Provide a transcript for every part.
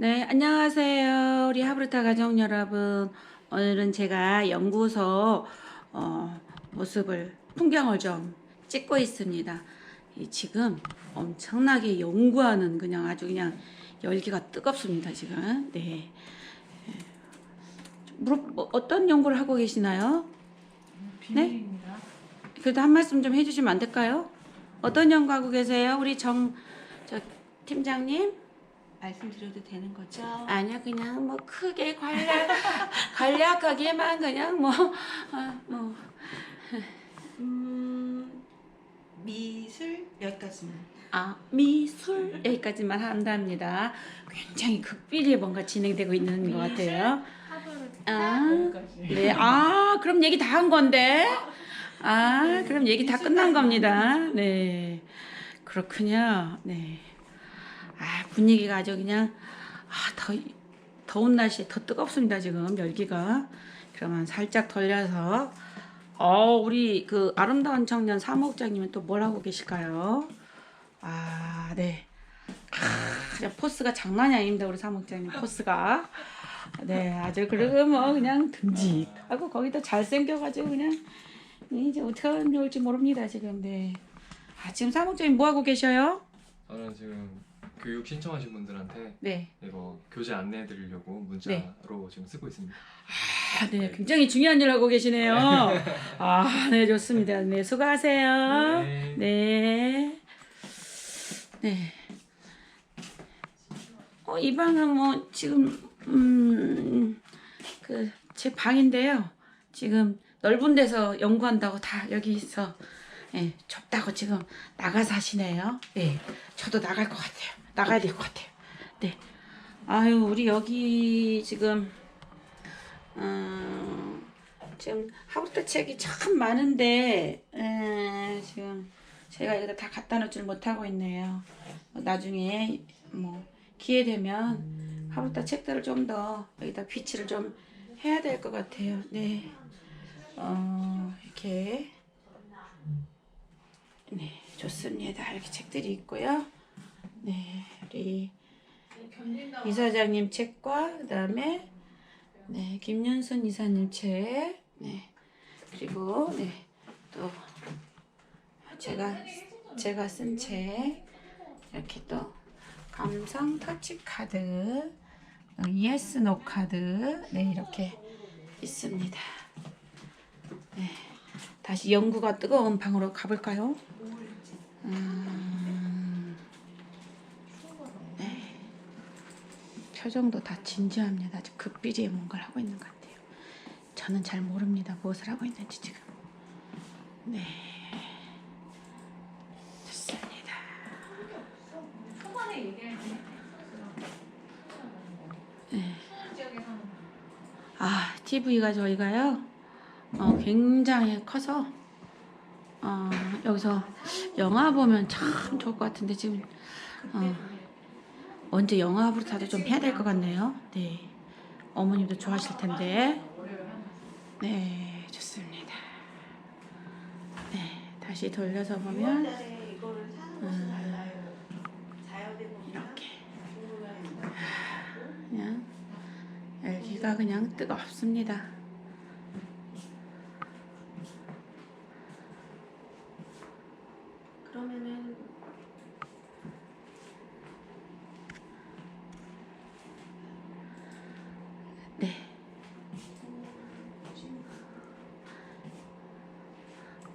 네, 안녕하세요. 우리 하브르타 가족 여러분. 오늘은 제가 연구소 어, 모습을 풍경을 좀 찍고 있습니다. 이 지금 엄청나게 연구하는 그냥 아주 그냥 열기가 뜨겁습니다. 지금. 네. 예. 물어 뭐, 어떤 연구를 하고 계시나요? 비밀입니다. 그래도 한 말씀 좀 해주시면 안 될까요? 어떤 연구하고 계세요? 우리 정, 저, 팀장님? 말씀드려도 되는 거죠? 아니요, 그냥 뭐 크게 관략, 간략하게만 그냥 뭐, 어, 뭐, 음, 미술 여기까지만. 아, 미술 여기까지만 한답니다. 굉장히 극비리에 뭔가 진행되고 있는 것 같아요. 아. 네, 아, 그럼 얘기 다 한 건데? 아, 그럼 얘기 다 끝난 겁니다. 네, 그렇군요. 네. 아, 분위기가 아주 그냥, 아, 더, 더운 날씨에 더 뜨겁습니다, 지금, 열기가. 그러면 살짝 돌려서, 어, 우리 그 아름다운 청년 사목장님은 또 뭘 하고 계실까요? 아, 네. 아, 포스가 장난이 아닙니다, 우리 사목장님 포스가. 네, 아주 그리고 뭐 그냥 듬직하고 거기다 잘생겨가지고 그냥 이제 어떻게 좋을지 모릅니다 지금. 네. 아 지금 사목장님 뭐 하고 계셔요? 저는 지금 교육 신청하신 분들한테 네. 이거 교재 안내해 드리려고 문자로 지금 쓰고 있습니다. 아, 네, 굉장히 중요한 일 하고 계시네요. 아, 네, 좋습니다. 네, 수고하세요. 네. 네. 네. 어, 이 방은 뭐 지금 음, 그 제 방인데요. 지금 넓은 데서 연구한다고 다 여기서 예, 좁다고 지금 나가서 하시네요. 예. 저도 나갈 것 같아요. 나가야 될 것 같아요. 네. 아유, 우리 여기 지금 음, 지금 하부터 책이 참 많은데 에, 지금 제가 여기다 다 갖다 놓질 못하고 있네요. 나중에 뭐 기회 되면 하부터 책들을 좀 더 여기다 비치를 좀 해야 될 것 같아요. 네, 어, 이렇게 네 좋습니다. 이렇게 책들이 있고요. 네, 우리 이사장님 책과 그다음에 네, 김윤순 이사님 책. 네. 그리고 네. 또 제가 제가 쓴 책. 이렇게 또 감성 터치 카드. 어, 예스 노 카드. 네, 이렇게 있습니다. 네. 다시 연구가 뜨거운 방으로 가볼까요? 음, 표정도 다 진지합니다. 극비리에 뭔가를 하고 있는 것 같아요. 저는 잘 모릅니다. 무엇을 하고 있는지 지금. 네. 좋습니다. 초반에 얘기할 때. 네. 아, TV가 저희가요, 어, 굉장히 커서, 어, 여기서 영화 보면 참 좋을 것 같은데, 지금, 어, 언제 영화부터 다도 좀 해야 될 것 같네요. 네. 어머님도 좋아하실 텐데. 네, 좋습니다. 네, 다시 돌려서 보면, 음, 이렇게. 그냥, 열기가 그냥 뜨겁습니다. 그러면은 네.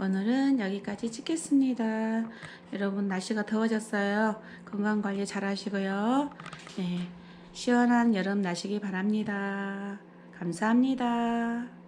오늘은 여기까지 찍겠습니다. 여러분 날씨가 더워졌어요. 건강 관리 잘 하시고요. 네. 시원한 여름 나시기 바랍니다. 감사합니다.